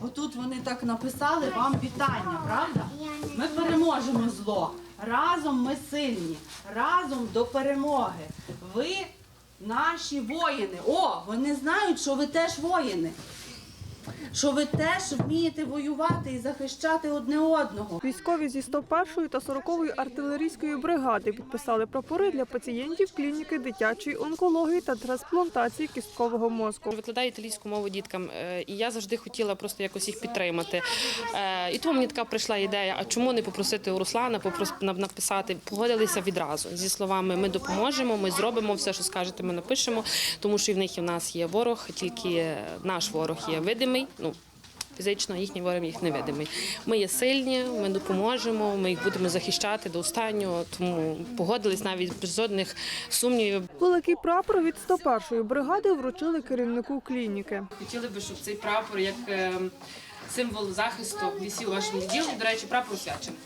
Отут вони так написали вам вітання, правда? Ми переможемо зло. Разом ми сильні, разом до перемоги. Ви наші воїни. О, вони знають, що ви теж воїни. Що ви теж вмієте воювати і захищати одне одного. Військові зі 101-ї та 40-ї артилерійської бригади підписали прапори для пацієнтів клініки дитячої онкології та трансплантації кісткового мозку. Викладаю італійську мову діткам, е, і я завжди хотіла просто якось їх підтримати. Е, І тому мені така прийшла ідея: а чому не попросити у Руслана написати? Погодилися відразу зі словами Ми допоможемо, ми зробимо все, що скажете, ми напишемо, тому що і в них і в нас є ворог, тільки наш ворог є видимий. Ну фізично їхній ворог їх невидимий. Ми є сильні, ми допоможемо, ми їх будемо захищати до останнього. Тому погодились навіть без жодних сумнівів. Великий прапор від 101-ї бригади вручили керівнику клініки. Хотіли би, щоб цей прапор як е, символ захисту у вашому відділенні. До речі, прапор освячений.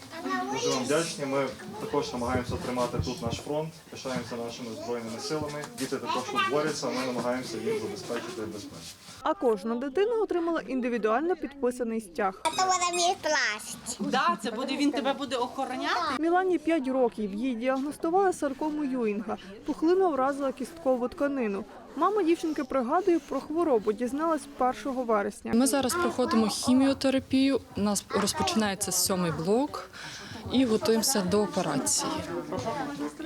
Дуже вам вдячні. Ми також намагаємося тримати тут наш фронт, пишаємося нашими збройними силами. Діти також тут борються, ми намагаємося їм забезпечити безпеку. А кожна дитина отримала індивідуально підписаний стяг. Это вот мій плащ. Да, це буде він тебе буде охороняти. Мілані 5 років. Їй діагностували саркому Юінга. Пухлина вразила кісткову тканину. Мама дівчинки пригадує про хворобу, дізналась 1 вересня. Ми зараз проходимо хіміотерапію. У нас розпочинається сьомий блок і готуємося до операції.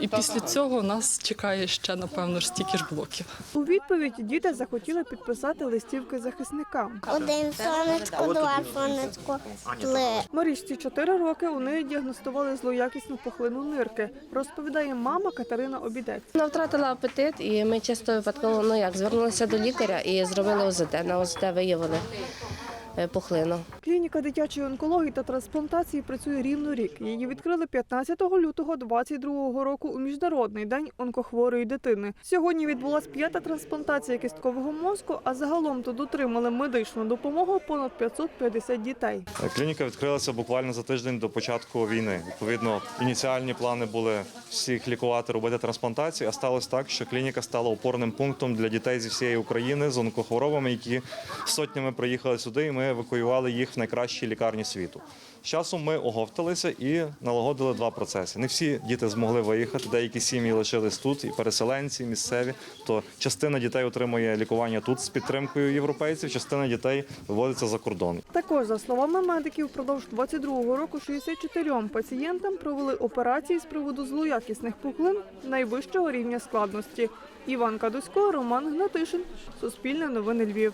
І після цього нас чекає ще, напевно, ж стільки ж блоків. У відповідь діти захотіли підписати листівки захисника. Один сонечко, два сонечко, три. Марічці 4 роки у неї діагностували злоякісну пухлину нирки, розповідає мама Катерина Обідець. Вона втратила апетит, і ми чисто випадково ну як звернулися до лікаря і зробили ОЗД. На ОЗД виявили е, пухлину. Клініка дитячої онкології та трансплантації працює рівно рік. Її відкрили 15 лютого 22 року у міжнародний день онкохворої дитини. Сьогодні відбулася п'ята трансплантація кісткового мозку, а загалом тут отримали медичну допомогу понад 550 дітей. Клініка відкрилася буквально за тиждень до початку війни. Відповідно, ініціальні плани були всіх лікувати, робити трансплантацію. А сталося так, що клініка стала опорним пунктом для дітей зі всієї України з онкохворобами, які сотнями приїхали сюди, і ми евакуювали їх в найкращі лікарні світу. З часом ми оговталися і налагодили два процеси. Не всі діти змогли виїхати, деякі сім'ї лишились тут, і переселенці, і місцеві. То частина дітей отримує лікування тут з підтримкою європейців, частина дітей виводиться за кордон. Також, за словами медиків, впродовж 22 року 64 пацієнтам провели операції з приводу злоякісних пухлин найвищого рівня складності. Іван Кадусько, Роман Гнатишин, Суспільне новини Львів.